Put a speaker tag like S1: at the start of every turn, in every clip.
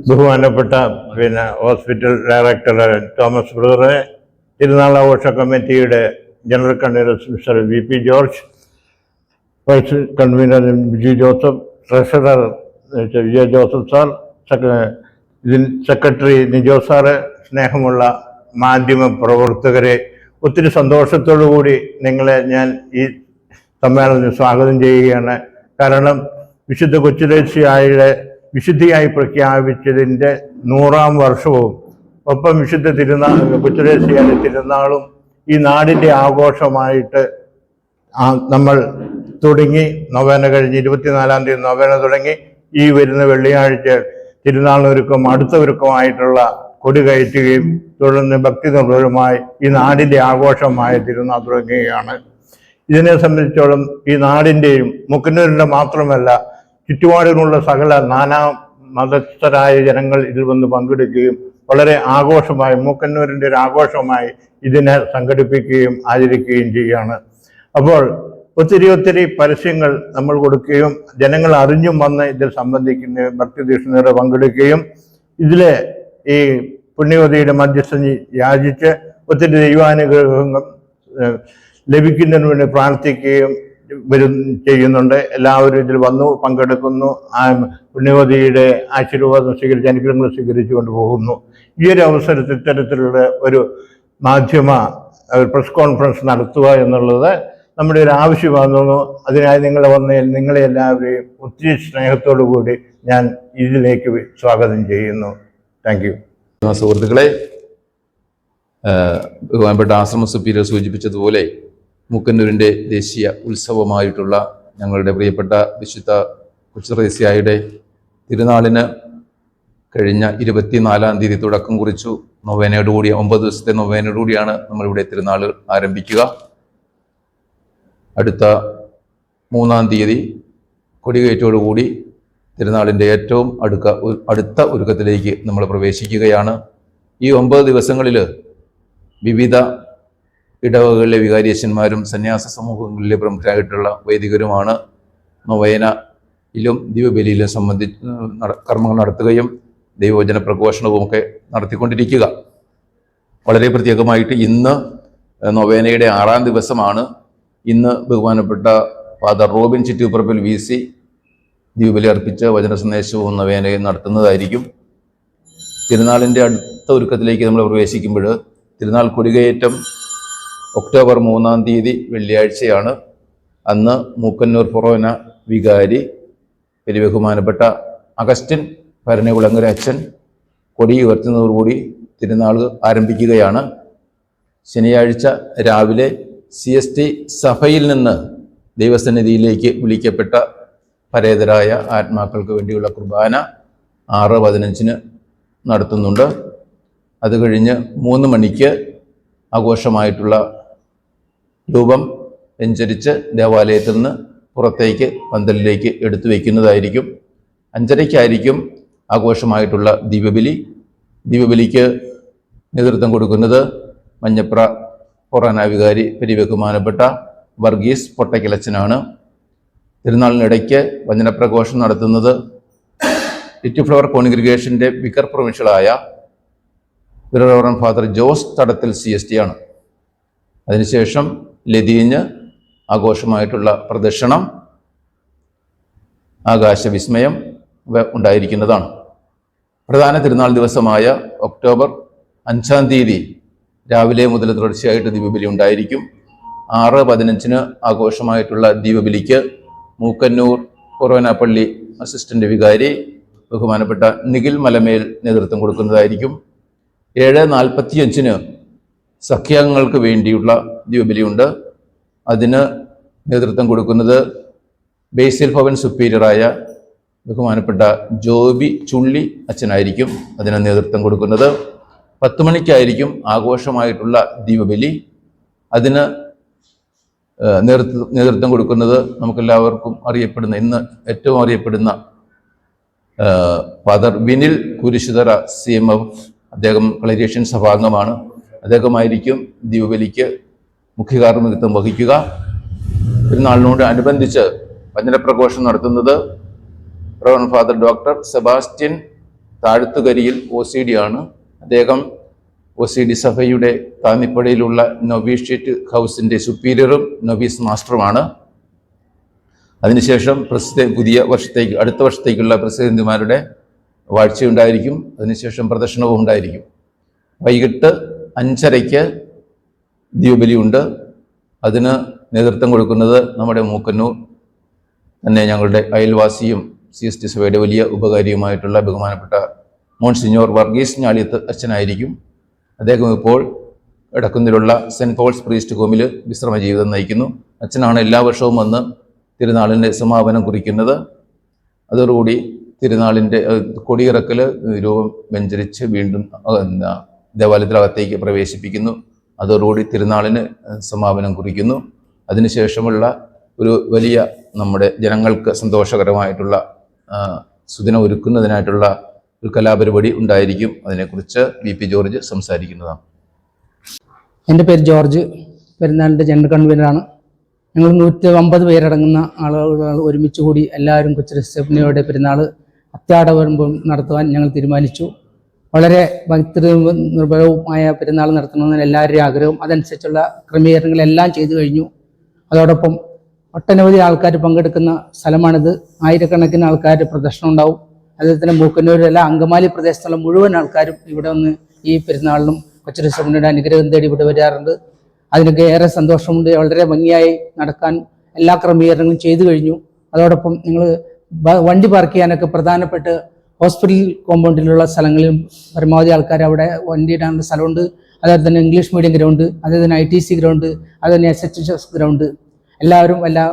S1: ബഹുമാനപ്പെട്ട പിന്നെ hospital director Thomas ബ്രദറെ തിരുനാൾ ആഘോഷ കമ്മിറ്റിയുടെ general convener mister V P George vice convener Biju Joseph treasurer Vijaya Joseph sir ഇതിൽ സെക്രട്ടറി നിജോ സാറ് സ്നേഹമുള്ള മാധ്യമ പ്രവർത്തകരെ ഒത്തിരി സന്തോഷത്തോടു കൂടി നിങ്ങളെ ഞാൻ ഈ സമ്മേളനത്തിൽ സ്വാഗതം ചെയ്യുകയാണ്. കാരണം വിശുദ്ധ കൊച്ചുദേശിയായുടെ വിശുദ്ധിയായി പ്രഖ്യാപിച്ചതിന്റെ നൂറാം വർഷവും ഒപ്പം വിശുദ്ധ തിരുനാൾ കൊച്ചുദേശിയായ തിരുനാളും ഈ നാടിന്റെ ആഘോഷമായിട്ട് നമ്മൾ തുടങ്ങി നൊവേന കഴിഞ്ഞ് ഇരുപത്തിനാലാം തീയതി നൊവേന തുടങ്ങി ഈ വരുന്ന വെള്ളിയാഴ്ച തിരുനാളിനൊരുക്കം അടുത്ത ഒരുക്കമായിട്ടുള്ള കൊടി കയറ്റുകയും തുടർന്ന് ഭക്തി നിർഭരമായി ഈ നാടിന്റെ ആഘോഷമായ തിരുനാൾ തുടങ്ങുകയാണ്. ഇതിനെ സംബന്ധിച്ചോളം ഈ നാടിന്റെയും മുക്കന്നൂരിന്റെ മാത്രമല്ല ചുറ്റുപാടിലുള്ള സകല നാനാ മതസ്ഥരായ ജനങ്ങൾ ഇതിൽ വന്ന് പങ്കെടുക്കുകയും വളരെ ആഘോഷമായി മൂക്കന്നൂരിന്റെ ഒരു ആഘോഷമായി ഇതിനെ സംഘടിപ്പിക്കുകയും ആചരിക്കുകയും ചെയ്യുകയാണ്. അപ്പോൾ ഒത്തിരി ഒത്തിരി പരസ്യങ്ങൾ നമ്മൾ കൊടുക്കുകയും ജനങ്ങൾ അറിഞ്ഞും വന്ന് ഇതിൽ സംബന്ധിക്കുന്ന ഭക്തിദീക്ഷണയോടെ പങ്കെടുക്കുകയും ഇതിലെ ഈ പുണ്യവതിയുടെ മധ്യസ്ഥം യാചിച്ച് ഒത്തിരി ദൈവാനുഗ്രഹങ്ങൾ ലഭിക്കുന്നതിന് വേണ്ടി പ്രാർത്ഥിക്കുകയും വരും ചെയ്യുന്നുണ്ട്. എല്ലാവരും ഇതിൽ വന്നു പങ്കെടുക്കുന്നു. പുണ്യവതിയുടെ ആശീർവാദം സ്വീകരിച്ച് അനുഗ്രഹങ്ങൾ സ്വീകരിച്ചുകൊണ്ട് പോകുന്നു ഈ ഒരു അവസരത്തിൽ ഇത്തരത്തിലുള്ള ഒരു മാധ്യമ പ്രസ് കോൺഫറൻസ് നടത്തുക എന്നുള്ളത് നമ്മുടെ ഒരു ആവശ്യമാകുന്നു അതിനായി നിങ്ങൾ വന്ന നിങ്ങളെ എല്ലാവരെയും ഒത്തിരി സ്നേഹത്തോടു കൂടി ഞാൻ ഇതിലേക്ക് സ്വാഗതം ചെയ്യുന്നു. താങ്ക് യു
S2: സുഹൃത്തുക്കളെ ബഹുമാനപ്പെട്ട ആശ്രമ സുപ്പീരിയർ സൂചിപ്പിച്ചതുപോലെ മുക്കന്നൂരിന്റെ ദേശീയ ഉത്സവമായിട്ടുള്ള ഞങ്ങളുടെ പ്രിയപ്പെട്ട വിശുദ്ധ കൊച്ചുറേസ്യായുടെ തിരുനാളിന് കഴിഞ്ഞ ഇരുപത്തിനാലാം തീയതി തുടക്കം കുറിച്ചു. നൊവേനയോടുകൂടി ഒമ്പത് ദിവസത്തെ നൊവേനയോടുകൂടിയാണ് നമ്മളിവിടെ തിരുനാൾ ആരംഭിക്കുക. അടുത്ത മൂന്നാം തീയതി കൊടികയറ്റോടുകൂടി തിരുനാളിന്റെ ഏറ്റവും അടുക്ക അടുത്ത ഒരുക്കത്തിലേക്ക് നമ്മൾ പ്രവേശിക്കുകയാണ്. ഈ ഒമ്പത് ദിവസങ്ങളിൽ വിവിധ ഇടവകളിലെ വികാരിയച്ഛന്മാരും സന്യാസ സമൂഹങ്ങളിലെ പ്രമുഖരായിട്ടുള്ള വൈദികരുമാണ് നൊവേനയിലും ദിവബലിയിലും സംബന്ധി കർമ്മങ്ങൾ നടത്തുകയും ദൈവവചന പ്രഘോഷണവും ഒക്കെ നടത്തിക്കൊണ്ടിരിക്കുക. വളരെ പ്രത്യേകമായിട്ട് ഇന്ന് നൊവേനയുടെ ആറാം ദിവസമാണ്. ഇന്ന് ബഹുമാനപ്പെട്ട father Robin Chittupparambil V C ദ്വീപിലെ അർപ്പിച്ച വചന സന്ദേശവും നവേനയും നടത്തുന്നതായിരിക്കും. തിരുനാളിന്റെ അടുത്ത ഒരുക്കത്തിലേക്ക് നമ്മൾ പ്രവേശിക്കുമ്പോൾ തിരുനാൾ കൊടികയറ്റം ഒക്ടോബർ മൂന്നാം തീയതി വെള്ളിയാഴ്ചയാണ് അന്ന് മൂക്കന്നൂർ ഫൊറോന വികാരി വലിയ ബഹുമാനപ്പെട്ട അഗസ്റ്റിൻ ഭരണകുളങ്ങര അച്ഛൻ കൊടി ഉയർത്തുന്നതോടുകൂടി തിരുനാൾ ആരംഭിക്കുകയാണ്. ശനിയാഴ്ച രാവിലെ സി എസ് ടി സഭയിൽ നിന്ന് ദൈവസന്നിധിയിലേക്ക് വിളിക്കപ്പെട്ട പരേതരായ ആത്മാക്കൾക്ക് വേണ്ടിയുള്ള കുർബാന ആറ് പതിനഞ്ചിന് നടത്തുന്നുണ്ട്. അത് കഴിഞ്ഞ് മൂന്ന് മണിക്ക് ആഘോഷമായിട്ടുള്ള രൂപം വെഞ്ചരിച്ച് ദേവാലയത്തിൽ നിന്ന് പുറത്തേക്ക് പന്തലിലേക്ക് എടുത്തു വയ്ക്കുന്നതായിരിക്കും അഞ്ചരയ്ക്കായിരിക്കും ആഘോഷമായിട്ടുള്ള ദീപബലി. ദീപബലിക്ക് നേതൃത്വം കൊടുക്കുന്നത് മഞ്ഞപ്ര പൊറാനാവികാരി പരിബഹുമാനപ്പെട്ട വർഗീസ് പൊട്ടക്കിലച്ചനാണ് തിരുനാളിനിടയ്ക്ക് വചനപ്രഘോഷം നടത്തുന്നത് ഇറ്റിഫ്ലവർ ഫ്ലവർ കോൺഗ്രിഗേഷന്റെ vicar പ്രൊവിൻഷ്യലായ reverend father Jose Thadathil C S T ആണ്. അതിനുശേഷം ലതീഞ്ഞ് ആഘോഷമായിട്ടുള്ള പ്രദക്ഷിണം ആകാശവിസ്മയം ഉണ്ടായിരിക്കുന്നതാണ്. പ്രധാന തിരുനാൾ ദിവസമായ ഒക്ടോബർ അഞ്ചാം തീയതി രാവിലെ മുതൽ തുടർച്ചയായിട്ട് ദീപബലി ഉണ്ടായിരിക്കും. ആറ് പതിനഞ്ചിന് ആഘോഷമായിട്ടുള്ള ദീപബലിക്ക് മൂക്കന്നൂർ കൊറോനാപ്പള്ളി അസിസ്റ്റന്റ് വികാരി ബഹുമാനപ്പെട്ട നിഖിൽ മലമേൽ നേതൃത്വം കൊടുക്കുന്നതായിരിക്കും. ഏഴ് നാൽപ്പത്തിയഞ്ചിന് സഖ്യാംഗങ്ങൾക്ക് വേണ്ടിയുള്ള ദീപബലിയുണ്ട് അതിന് നേതൃത്വം കൊടുക്കുന്നത് ബേസിൽ ഭവൻ സുപ്പീരിയറായ ബഹുമാനപ്പെട്ട ജോബി ചുള്ളി അച്ഛനായിരിക്കും അതിന് നേതൃത്വം കൊടുക്കുന്നത്. പത്ത് മണിക്കായിരിക്കും ആഘോഷമായിട്ടുള്ള ദീപബലി. അതിന് നേതൃത്വം നേതൃത്വം കൊടുക്കുന്നത് നമുക്കെല്ലാവർക്കും അറിയപ്പെടുന്ന ഇന്ന് ഏറ്റവും അറിയപ്പെടുന്ന father Vinil Kurisuthara C M F അദ്ദേഹം കളരിയേഷ്യൻ സഭാംഗമാണ്. അദ്ദേഹമായിരിക്കും ദീപബലിക്ക് മുഖ്യ കാർമ്മികത്വം വഹിക്കുക. പെരുന്നാളിനോട് അനുബന്ധിച്ച് വചനപ്രഘോഷം നടത്തുന്നത് rev father doctor Sebastian Thazhthukariyil O C D ആണ്. അദ്ദേഹം ഒ സി ഡി സഭയുടെ താന്നിപ്പടിയിലുള്ള നൊവീഷ്യറ്റ് ഹൗസിന്റെ സുപ്പീരിയറും നൊവീസ് മാസ്റ്ററുമാണ്. അതിനുശേഷം പ്രസിദ്ധ പുതിയ വർഷത്തേക്ക് അടുത്ത വർഷത്തേക്കുള്ള പ്രസിഡന്റുമാരുടെ വാഴ്ചയുണ്ടായിരിക്കും. അതിനുശേഷം പ്രദർശനവും ഉണ്ടായിരിക്കും. വൈകിട്ട് അഞ്ചരയ്ക്ക് ദീപബലിയുണ്ട് അതിന് നേതൃത്വം കൊടുക്കുന്നത് നമ്മുടെ മൂക്കന്നൂർ തന്നെ ഞങ്ങളുടെ അയൽവാസിയും സി എസ് ടി സഭയുടെ വലിയ ഉപകാരിയുമായിട്ടുള്ള ബഹുമാനപ്പെട്ട മോൺസിഞ്ഞോർ വർഗീസ് ഞാളിയത്ത് അച്ഛനായിരിക്കും. അദ്ദേഹം ഇപ്പോൾ ഇടക്കുന്നിലുള്ള സെന്റ് പോൾസ് പ്രീസ്റ്റ് ഹോമിൽ വിശ്രമ ജീവിതം നയിക്കുന്നു. അച്ഛനാണ് എല്ലാ വർഷവും വന്ന് തിരുനാളിന്റെ സമാപനം കുറിക്കുന്നത്. അതോടുകൂടി തിരുനാളിന്റെ കൊടിയിറക്കൽ രൂപം വെഞ്ചരിച്ച് വീണ്ടും ദേവാലയത്തിലകത്തേക്ക് പ്രവേശിപ്പിക്കുന്നു. അതോടുകൂടി തിരുനാളിന് സമാപനം കുറിക്കുന്നു. അതിനുശേഷമുള്ള ഒരു വലിയ നമ്മുടെ ജനങ്ങൾക്ക് സന്തോഷകരമായിട്ടുള്ള സുദിനം ഒരുക്കുന്നതിനായിട്ടുള്ള ഒരു കലാപരിപാടി ഉണ്ടായിരിക്കും. അതിനെക്കുറിച്ച് വി പി ജോർജ് സംസാരിക്കുന്നതാണ്.
S3: എന്റെ പേര് ജോർജ്. പെരുന്നാളിന്റെ ജനറൽ കൺവീനറാണ്. ഞങ്ങൾ നൂറ്റി അമ്പത് പേരടങ്ങുന്ന ആളുകൾ ഒരുമിച്ച് കൂടി എല്ലാവരും കൊച്ചു രസപ്നയുടെ പെരുന്നാൾ അത്യാഡംബരം നടത്തുവാൻ ഞങ്ങൾ തീരുമാനിച്ചു. വളരെ ഭക്തി നിർഭരവുമായ പെരുന്നാൾ നടത്തണമെന്ന് എല്ലാവരുടെയും ആഗ്രഹം അതനുസരിച്ചുള്ള ക്രമീകരണങ്ങളെല്ലാം ചെയ്തു കഴിഞ്ഞു. അതോടൊപ്പം ഒട്ടനവധി ആൾക്കാർ പങ്കെടുക്കുന്ന സ്ഥലമാണിത്. ആയിരക്കണക്കിന് ആൾക്കാർ പ്രദർശനം ഉണ്ടാവും. അതുപോലെ തന്നെ മൂക്കന്നൂരിലെ അങ്കമാലി പ്രദേശത്തുള്ള മുഴുവൻ ആൾക്കാരും ഇവിടെ വന്ന് ഈ പെരുന്നാളിനും കൊച്ചുരസമുണ്ടിയുടെ അനുഗ്രഹം തേടി ഇവിടെ വരാറുണ്ട്. അതിനൊക്കെ ഏറെ സന്തോഷമുണ്ട്. വളരെ ഭംഗിയായി നടക്കാൻ എല്ലാ ക്രമീകരണങ്ങളും ചെയ്തു കഴിഞ്ഞു. അതോടൊപ്പം നിങ്ങൾ വണ്ടി പാർക്ക് ചെയ്യാനൊക്കെ പ്രധാനപ്പെട്ട് ഹോസ്പിറ്റൽ കോമ്പൗണ്ടിലുള്ള സ്ഥലങ്ങളിലും പരമാവധി ആൾക്കാർ അവിടെ വണ്ടി ഇടാനുള്ള സ്ഥലമുണ്ട്. അതുപോലെ തന്നെ ഇംഗ്ലീഷ് മീഡിയം ഗ്രൗണ്ട് അതുപോലെ ഐ ടി സി ഗ്രൗണ്ട് അതുപോലെ എസ് എച്ച് എസ് ഗ്രൗണ്ട്. എല്ലാവരും എല്ലാ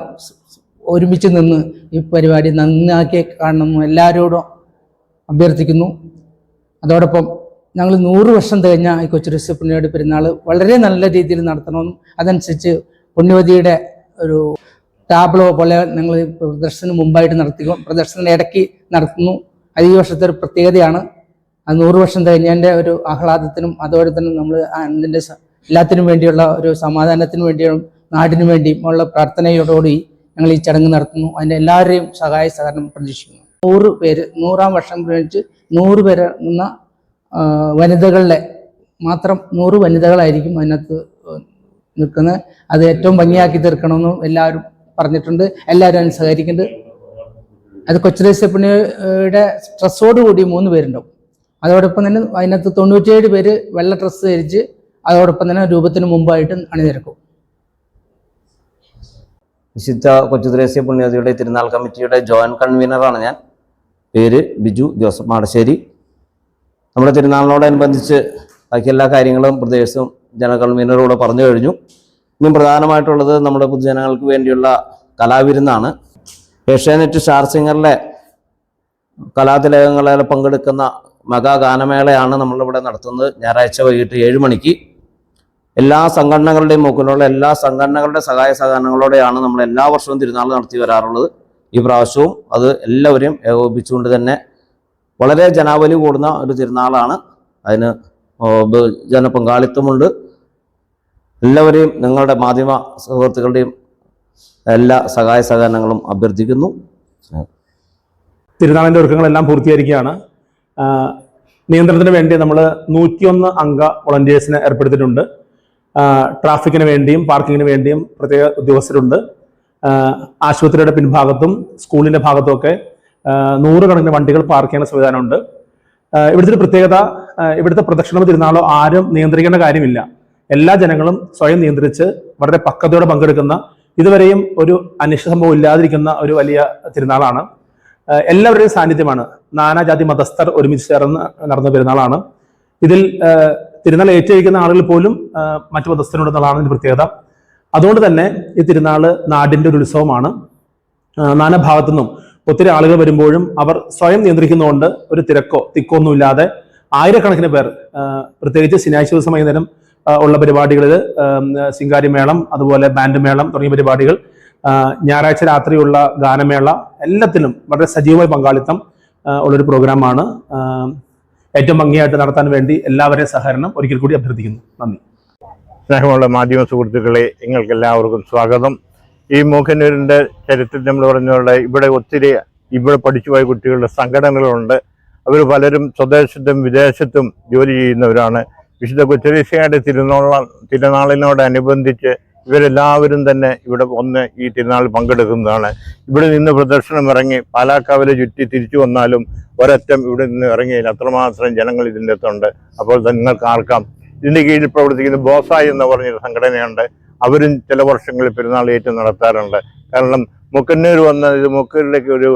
S3: ഒരുമിച്ച് നിന്ന് ഈ പരിപാടി നന്നാക്കി കാണണമെന്ന് എല്ലാവരോടും അഭ്യർത്ഥിക്കുന്നു. അതോടൊപ്പം ഞങ്ങൾ നൂറ് വർഷം തികഞ്ഞ ഈ കൊച്ചു റിസപ്നിയുടെ പെരുന്നാൾ വളരെ നല്ല രീതിയിൽ നടത്തണമെന്നും അതനുസരിച്ച് പുണ്യവതിയുടെ ഒരു ടാബ്ലോ പോലെ ഞങ്ങൾ പ്രദർശനം മുമ്പായിട്ട് നടത്തി പ്രദർശനം ഇടയ്ക്ക് നടത്തുന്നു. അത് ഈ വർഷത്തെ ഒരു പ്രത്യേകതയാണ്. അത് നൂറ് വർഷം തികഞ്ഞതിന്റെ ഒരു ആഹ്ലാദത്തിനും അതോടെ തന്നെ നമ്മൾ അതിന്റെ എല്ലാത്തിനും വേണ്ടിയുള്ള ഒരു സമാധാനത്തിനു വേണ്ടിയും നാടിനു വേണ്ടിയും ഉള്ള പ്രാർത്ഥനയോടുകൂടി ഞങ്ങൾ ഈ ചടങ്ങ് നടത്തുന്നു. അതിന്റെ എല്ലാവരുടെയും സഹായ സഹകരണം പ്രതീക്ഷിക്കുന്നു. നൂറ് പേര് നൂറാം വർഷം കഴിച്ച് നൂറ് പേര് എന്ന ആ, വനിതകളുടെ മാത്രം നൂറ് വനിതകളായിരിക്കും അതിനകത്ത് നിൽക്കുന്നത്. അത് ഏറ്റവും ഭംഗിയാക്കി തീർക്കണമെന്നും എല്ലാവരും പറഞ്ഞിട്ടുണ്ട്. എല്ലാവരും അതിന് സഹകരിക്കുന്നുണ്ട്. അത് കൊച്ചുദേശപ്പണിയുടെ കൂടി മൂന്ന് പേരുണ്ടാവും. അതോടൊപ്പം തന്നെ അതിനകത്ത് തൊണ്ണൂറ്റിയേഴ് പേര് വെള്ള ഡ്രസ്സ് ധരിച്ച് അതോടൊപ്പം തന്നെ രൂപത്തിന് മുമ്പായിട്ട് അണിനിരക്കും.
S4: വിശുദ്ധ കൊച്ചുദ്രേസ്യ പുണ്യതിയുടെ തിരുനാൾ കമ്മിറ്റിയുടെ ജോയിന്റ് കൺവീനറാണ് ഞാൻ. പേര് ബിജു ജോസഫ് മാടശ്ശേരി. നമ്മുടെ തിരുനാളിനോടനുബന്ധിച്ച് ബാക്കി എല്ലാ കാര്യങ്ങളും പ്രദേശവും ജന കൺവീനറോട് പറഞ്ഞു കഴിഞ്ഞു. ഇനി പ്രധാനമായിട്ടുള്ളത് നമ്മുടെ പൊതുജനങ്ങൾക്ക് വേണ്ടിയുള്ള കലാവിരുന്നാണ്. ഏഷ്യാനെറ്റ് സ്റ്റാർ സിംഗറിലെ കലാതിലകങ്ങളിൽ പങ്കെടുക്കുന്ന മഹാഗാനമേളയാണ് നമ്മളിവിടെ നടത്തുന്നത്. ഞായറാഴ്ച വൈകിട്ട് ഏഴ് മണിക്ക്. എല്ലാ സംഘടനകളുടെയും മൂക്കിലുള്ള എല്ലാ സംഘടനകളുടെ സഹായ സഹകരണങ്ങളോടെയാണ് നമ്മൾ എല്ലാ വർഷവും തിരുനാൾ നടത്തി വരാറുള്ളത്. ഈ പ്രാവശ്യവും അത് എല്ലാവരെയും ഏകോപിപ്പിച്ചുകൊണ്ട് തന്നെ വളരെ ജനാവലി കൂടുന്ന ഒരു തിരുനാളാണ്. അതിന് ജനപങ്കാളിത്തമുണ്ട്. എല്ലാവരെയും നിങ്ങളുടെ മാധ്യമ സുഹൃത്തുക്കളുടെയും എല്ലാ സഹായ സഹകരണങ്ങളും അഭ്യർത്ഥിക്കുന്നു.
S5: തിരുനാളിന്റെ ഒരുക്കങ്ങളെല്ലാം പൂർത്തീകരിക്കുകയാണ്. ആ, നിയന്ത്രണത്തിന് വേണ്ടി നമ്മൾ നൂറ്റിയൊന്ന് അംഗ വോളണ്ടിയേഴ്സിനെ ഏർപ്പെടുത്തിയിട്ടുണ്ട്. ട്രാഫിക്കിന് വേണ്ടിയും പാർക്കിങ്ങിന് വേണ്ടിയും പ്രത്യേക ഉദ്യോഗസ്ഥരുണ്ട്. ആശുപത്രിയുടെ പിൻഭാഗത്തും സ്കൂളിന്റെ ഭാഗത്തുമൊക്കെ നൂറുകണക്കിന് വണ്ടികൾ പാർക്ക് ചെയ്യുന്ന സംവിധാനമുണ്ട്. ഇവിടുത്തെ പ്രത്യേകത ഇവിടുത്തെ പ്രദക്ഷിണമോ തിരുനാളോ ആരും നിയന്ത്രിക്കേണ്ട കാര്യമില്ല. എല്ലാ ജനങ്ങളും സ്വയം നിയന്ത്രിച്ച് വളരെ പക്വതയോടെ പങ്കെടുക്കുന്ന ഇതുവരെയും ഒരു അനിഷ്ട സംഭവം ഇല്ലാതിരിക്കുന്ന ഒരു വലിയ തിരുനാളാണ്. എല്ലാവരുടെയും സാന്നിധ്യമാണ് നാനാജാതി മതസ്ഥർ ഒരുമിച്ച് ചേർന്ന് നടന്ന പെരുന്നാളാണ്. ഇതിൽ തിരുനാൾ ഏറ്റെടുക്കുന്ന ആളുകൾ പോലും മറ്റു മതസ്ഥരോടുള്ളതാണ് ഇതിന്റെ പ്രത്യേകത. അതുകൊണ്ട് തന്നെ ഈ തിരുനാൾ നാടിന്റെ ഒരു ഉത്സവമാണ്. നാനാഭാഗത്തു നിന്നും ഒത്തിരി ആളുകൾ വരുമ്പോഴും അവർ സ്വയം നിയന്ത്രിക്കുന്നതുകൊണ്ട് ഒരു തിരക്കോ തിക്കോ ഒന്നും ഇല്ലാതെ ആയിരക്കണക്കിന് പേർ പ്രത്യേകിച്ച് ശനിയാഴ്ച ദിവസം വൈകുന്നേരം ഉള്ള പരിപാടികളിൽ സിംഗാരി മേളം അതുപോലെ ബാൻഡ് മേളം തുടങ്ങിയ പരിപാടികൾ ഞായറാഴ്ച രാത്രിയുള്ള ഗാനമേള എല്ലാത്തിലും വളരെ സജീവമായ പങ്കാളിത്തം ഉള്ളൊരു പ്രോഗ്രാമാണ്. ഏറ്റവും ഭംഗിയായിട്ട് നടത്താൻ വേണ്ടി എല്ലാവരെയും സഹകരണം ഒരിക്കൽ കൂടി അഭ്യർത്ഥിക്കുന്നു. നന്ദി.
S1: സ്നേഹമുള്ള മാധ്യമ സുഹൃത്തുക്കളെ നിങ്ങൾക്ക് എല്ലാവർക്കും സ്വാഗതം. ഈ മൂക്കന്നൂരിന്റെ ചരിത്രത്തിൽ നമ്മൾ പറഞ്ഞുകൊണ്ട് ഇവിടെ ഒത്തിരി ഇവിടെ പഠിച്ചുപോയ കുട്ടികളുടെ സംഘടനകളുണ്ട് അവർ പലരും സ്വദേശത്തും വിദേശത്തും ജോലി ചെയ്യുന്നവരാണ്. വിശുദ്ധ കൊച്ചരീശയുടെ തിരുനാള തിരുനാളിനോടനുബന്ധിച്ച് ഇവരെല്ലാവരും തന്നെ ഇവിടെ ഒന്ന് ഈ തിരുനാൾ പങ്കെടുക്കുന്നതാണ്. ഇവിടെ നിന്ന് പ്രദർശനം ഇറങ്ങി പാലാക്കാവിലെ ചുറ്റി തിരിച്ചു വന്നാലും ഒരറ്റം ഇവിടെ നിന്ന് ഇറങ്ങിയതിൽ അത്രമാത്രം ജനങ്ങൾ ഇതിന്റെ അകത്തുണ്ട്. അപ്പോൾ നിങ്ങൾക്ക് ആർക്കാം ഇതിന്റെ കീഴിൽ പ്രവർത്തിക്കുന്ന ബോസായി എന്ന് പറഞ്ഞൊരു സംഘടനയുണ്ട്. അവരും ചില വർഷങ്ങളിൽ പെരുന്നാൾ ഏറ്റു നടത്താറുണ്ട്. കാരണം മുക്കന്നൂർ വന്ന ഇത് മുക്കരിലേക്ക് ഒരു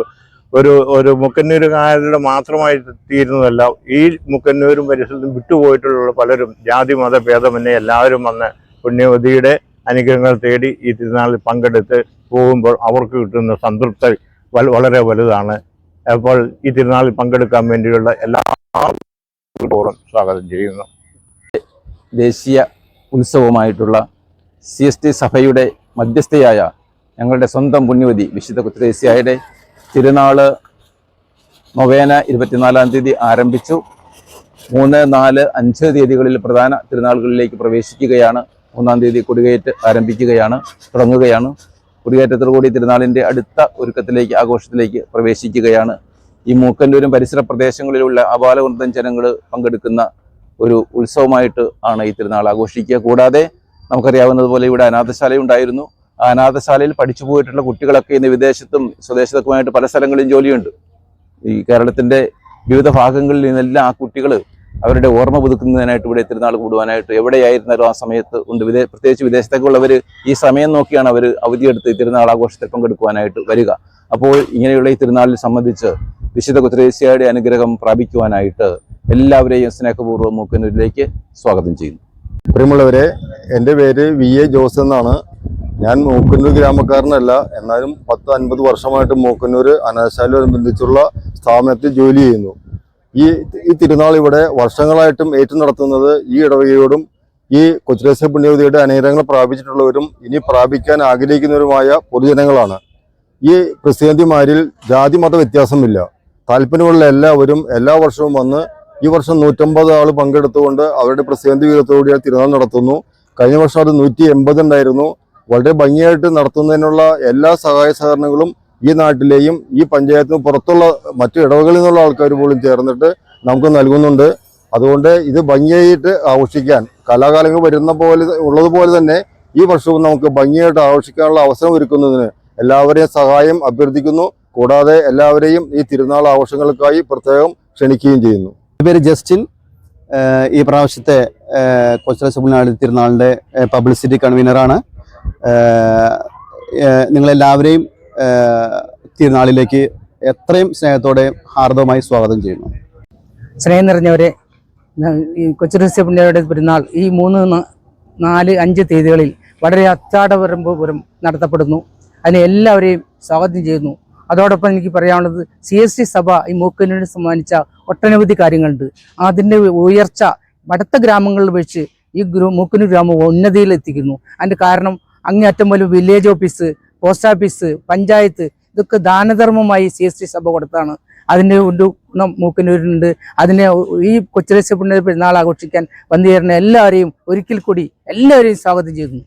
S1: ഒരു ഒരു മുക്കന്നൂരുകാരുടെ മാത്രമായി തീരുന്നതല്ല ഈ മുക്കന്നൂരും പരിസരത്തും വിട്ടുപോയിട്ടുള്ള പലരും ജാതി മത ഭേദമന്യേ എല്ലാവരും വന്ന് പുണ്യവതിയുടെ അനുഗ്രഹങ്ങൾ തേടി ഈ തിരുനാളിൽ പങ്കെടുത്ത് പോകുമ്പോൾ അവർക്ക് കിട്ടുന്ന സംതൃപ്തി വളരെ വലുതാണ്. അപ്പോൾ ഈ തിരുനാളിൽ പങ്കെടുക്കാൻ വേണ്ടിയുള്ള എല്ലാ സ്വാഗതം ചെയ്യുന്നു.
S2: ദേശീയ ഉത്സവമായിട്ടുള്ള സി എസ് ടി സഭയുടെ മധ്യസ്ഥയായ ഞങ്ങളുടെ സ്വന്തം പുണ്യവതി വിശുദ്ധ കുത്രേസ്യായുടെ തിരുനാൾ നൊവേന ഇരുപത്തിനാലാം തീയതി ആരംഭിച്ചു. മൂന്ന് നാല് അഞ്ച് തീയതികളിൽ പ്രധാന തിരുനാളുകളിലേക്ക് പ്രവേശിക്കുകയാണ്. മൂന്നാം തീയതി കൊടികയറ്റ് ആരംഭിക്കുകയാണ് തുടങ്ങുകയാണ്. കൊടികയറ്റത്തോടുകൂടി തിരുനാളിന്റെ അടുത്ത ഒരുക്കത്തിലേക്ക് ആഘോഷത്തിലേക്ക് പ്രവേശിക്കുകയാണ്. ഈ മൂക്കന്നൂരും പരിസര പ്രദേശങ്ങളിലുള്ള അപാലവൃന്ദം ജനങ്ങൾ പങ്കെടുക്കുന്ന ഒരു ഉത്സവമായിട്ട് ആണ് ഈ തിരുനാൾ ആഘോഷിക്കുക. കൂടാതെ നമുക്കറിയാവുന്നതുപോലെ ഇവിടെ അനാഥശാല ഉണ്ടായിരുന്നു ആ അനാഥശാലയിൽ പഠിച്ചു പോയിട്ടുള്ള കുട്ടികളൊക്കെ ഇന്ന് വിദേശത്തും സ്വദേശത്തുമായിട്ട് പല സ്ഥലങ്ങളിലും ജോലിയുണ്ട്. ഈ കേരളത്തിന്റെ വിവിധ ഭാഗങ്ങളിൽ നിന്നെല്ലാം ആ കുട്ടികൾ അവരുടെ ഓർമ്മ പുതുക്കുന്നതിനായിട്ട് ഇവിടെ തിരുനാൾ കൂടുവാനായിട്ട് എവിടെയായിരുന്നാലും ആ സമയത്ത് ഉണ്ട്. വിദേ പ്രത്യേകിച്ച് വിദേശത്തേക്കുള്ളവർ ഈ സമയം നോക്കിയാണ് അവർ അവധിയെടുത്ത് തിരുനാൾ ആഘോഷത്തിൽ പങ്കെടുക്കുവാനായിട്ട് വരിക. അപ്പോൾ ഇങ്ങനെയുള്ള ഈ തിരുനാളിൽ സംബന്ധിച്ച് വിശുദ്ധ കുത്രേശ്യയുടെ അനുഗ്രഹം പ്രാപിക്കുവാനായിട്ട് എല്ലാവരെയും സ്നേഹപൂർവം മൂക്കന്നൂരിലേക്ക് സ്വാഗതം ചെയ്യുന്നു.
S6: പ്രിയമുള്ളവരെ എന്റെ പേര് വി എ ജോസ് എന്നാണ്. ഞാൻ മൂക്കന്നൂർ ഗ്രാമക്കാരനല്ല. എന്നാലും പത്ത് അൻപത് വർഷമായിട്ട് മൂക്കന്നൂർ അനാശാലയോടനുബന്ധിച്ചുള്ള സ്ഥാപനത്തിൽ ജോലി ചെയ്യുന്നു. ഈ ഈ തിരുനാൾ ഇവിടെ വർഷങ്ങളായിട്ടും ഏറ്റു നടത്തുന്നത് ഈ ഇടവകയോടും ഈ കൊച്ചുരേശ്വര പുണ്യവതിയുടെ അനേകങ്ങൾ പ്രാപിച്ചിട്ടുള്ളവരും ഇനി പ്രാപിക്കാൻ ആഗ്രഹിക്കുന്നവരുമായ പൊതുജനങ്ങളാണ്. ഈ ക്രിസ്ത്യാനിമാരിൽ ജാതി മത വ്യത്യാസമില്ല. താല്പര്യമുള്ള എല്ലാവരും എല്ലാ വർഷവും വന്ന് ഈ വർഷം നൂറ്റമ്പത് ആൾ പങ്കെടുത്തുകൊണ്ട് അവരുടെ പ്രസിദ്ധി വിധത്തോടെ തിരുനാൾ നടത്തുന്നു. കഴിഞ്ഞ വർഷം അത് നൂറ്റി എൺപത് ഉണ്ടായിരുന്നു. വളരെ ഭംഗിയായിട്ട് നടത്തുന്നതിനുള്ള എല്ലാ സഹായ സഹകരണങ്ങളും ഈ നാട്ടിലെയും ഈ പഞ്ചായത്തിന് പുറത്തുള്ള മറ്റു ഇടവകളിൽ നിന്നുള്ള ആൾക്കാർ പോലും ചേർന്നിട്ട് നമുക്ക് നൽകുന്നുണ്ട്. അതുകൊണ്ട് ഇത് ഭംഗിയായിട്ട് ആഘോഷിക്കാൻ കലാകാലങ്ങൾ വരുന്ന പോലെ ഉള്ളതുപോലെ തന്നെ ഈ വർഷവും നമുക്ക് ഭംഗിയായിട്ട് ആഘോഷിക്കാനുള്ള അവസരം ഒരുക്കുന്നതിന് എല്ലാവരെയും സഹായം അഭ്യർത്ഥിക്കുന്നു. കൂടാതെ എല്ലാവരെയും ഈ തിരുനാൾ ആഘോഷങ്ങൾക്കായി പ്രത്യേകം ക്ഷണിക്കുകയും ചെയ്യുന്നു.
S7: പേര് ജസ്റ്റിൻ. ഈ പ്രാവശ്യത്തെ കൊച്ചിലെ സുബിനാട് തിരുനാളിന്റെ പബ്ലിസിറ്റി കൺവീനറാണ് നിങ്ങളെല്ലാവരെയും തിരുനാളിലേക്ക് എത്രയും സ്നേഹത്തോടെയും ഹാർദവുമായി സ്വാഗതം ചെയ്യുന്നു.
S3: സ്നേഹം നിറഞ്ഞവരെ ഈ കൊച്ചുരസ്യ പുണ്യയുടെ പെരുന്നാൾ ഈ മൂന്ന് നാല് അഞ്ച് തീയതികളിൽ വളരെ അത്താടപരമ്പുരം നടത്തപ്പെടുന്നു. അതിനെ എല്ലാവരെയും സ്വാഗതം ചെയ്യുന്നു. അതോടൊപ്പം എനിക്ക് പറയാനുള്ളത് സി എസ് ടി സഭ ഈ മൂക്കിനോട് സമ്മാനിച്ച ഒട്ടനവധി കാര്യങ്ങളുണ്ട്. അതിന്റെ ഉയർച്ച അടുത്ത ഗ്രാമങ്ങളിൽ വെച്ച് ഈ ഗ്രൂ മൂക്കിനു ഗ്രാമം ഉന്നതിയിൽ എത്തിക്കുന്നു. അതിന്റെ കാരണം അങ്ങേയറ്റം വലിയ village office post office panchayat ഇതൊക്കെ ദാനധർമ്മമായി സി എസ് ടി സഭ കൊടുത്താണ് അതിന്റെ ഒരു ഗുണം മൂക്കിനൂരിനുണ്ട്. അതിനെ ഈ പുണ്യ പെരുന്നാൾ ആഘോഷിക്കാൻ വന്നു ചേരുന്ന എല്ലാവരെയും ഒരിക്കൽ കൂടി എല്ലാവരെയും സ്വാഗതം ചെയ്യുന്നു.